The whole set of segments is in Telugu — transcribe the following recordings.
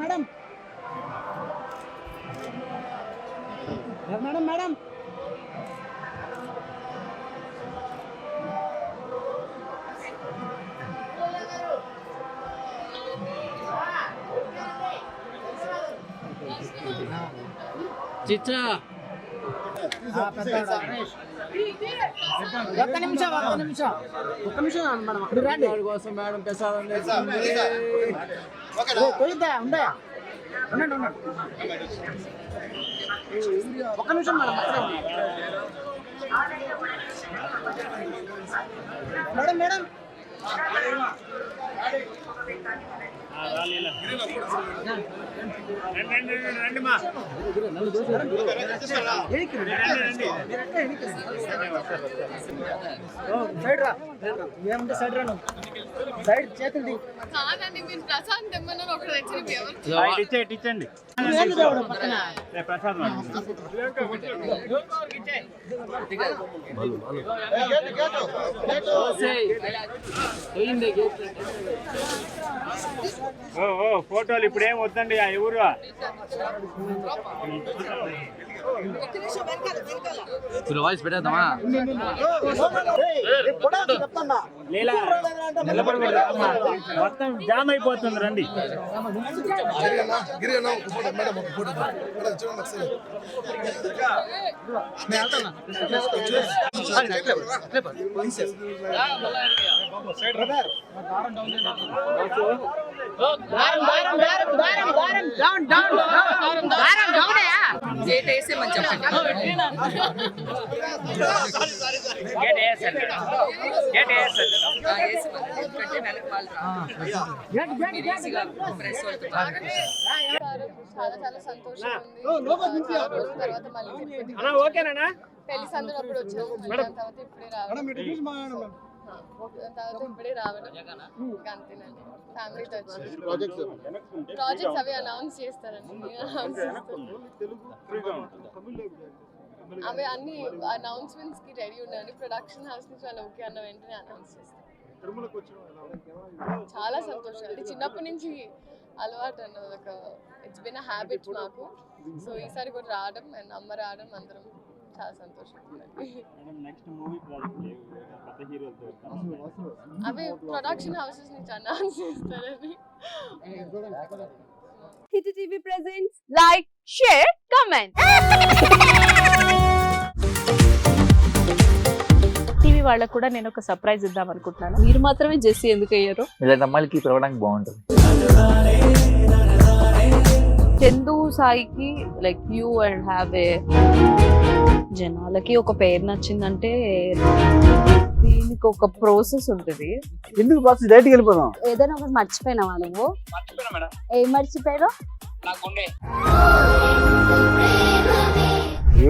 మేడం. Madam madam madam. చిచ్చా ఒక్క నిమిషం ఒక్క నిమిషం. ఒక్క నిమిషం మేడం. అక్కడ రండి. కోసం మేడం ప్రసాదం ఓ, పోయిద్దా ఉందా? ఉండండి ఉండండి. ఒక్క నిమిషం మేడం మేడం మేడం. సైడ్ రా ఏముంటే సైడ్ రా సైడ్ చేతులు కాదండి మీరు ప్రశాంత్ తెమ్మన్నారు ఒకటి తెచ్చి ఇచ్చేయండి ఇచ్చండి ఫోటోలు ఇప్పుడేం వద్దండి ఆ ఎవరు? ఇప్పుడు వాయిస్ పెట్టేద్దామా మొత్తం జామ్ అయిపోతుంది రండి డౌన్ డౌన్ ప్రెస్ వాళ్ళతో బాగా చాలా చాలా సంతోషం తర్వాత మళ్ళీ పెళ్ళి సందడి అప్పుడు వచ్చాము. తర్వాత ఇప్పుడే దాని తర్వాత ఇప్పుడే రావడం. ఇంకా అంతేనండి ఫ్యామిలీతో వచ్చి. ప్రాజెక్ట్స్ అవి అనౌన్స్ చేస్తారండి. అనౌన్స్ అవి అన్ని అనౌన్స్మెంట్స్కి రెడీ ఉండండి ప్రొడక్షన్ హౌస్ నుంచి వాళ్ళు ఓకే అన్న వెంటనే అనౌన్స్ చేస్తారు. చాలా సంతోషం. అంటే చిన్నప్పటి నుంచి అలవాటు అన్నది ఒక ఇట్స్ బిన్ హ్యాబిట్ మాకు. సో ఈసారి కూడా రావడం అండ్ అమ్మ రావడం అందరం చాలా సంతోషం నెక్స్ట్ మూవీ ప్రాజెక్ట్ కొత్త హీరోలతో అవి ప్రొడక్షన్ హౌసెస్ నుంచి అనౌన్స్ చేస్తారని hit TV presents like share comment TV వాళ్ళకు కూడా నేను ఒక సర్ప్రైజ్ ఇద్దాం అనుకుంటున్నాను. మీరు మాత్రమే జెస్సీ ఎందుకు అయ్యారు? ఇలాంటి అమ్మాయిలకి పిలవడానికి బాగుంటుంది. చందు సాయికి like you and have a జనాలకి ఒక పేరు నచ్చిందంటే దీనికి ఒక ప్రాసెస్ ఉంటుంది. ఎందుకు వెళ్ళిపోదాం. ఏదైనా ఒకటి మర్చిపోయినావా నువ్వు? ఏం మర్చిపోయావు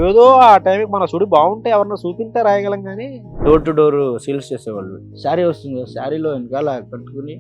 ఏదో ఆ టైంకి మన సుడి బాగుంటే ఎవరన్నా చూపింటే రాయగలం కానీ. డోర్ టు డోర్ సేల్స్ చేసేవాళ్ళు. శారీ వస్తుంది శారీలో వెనకాల కట్టుకుని.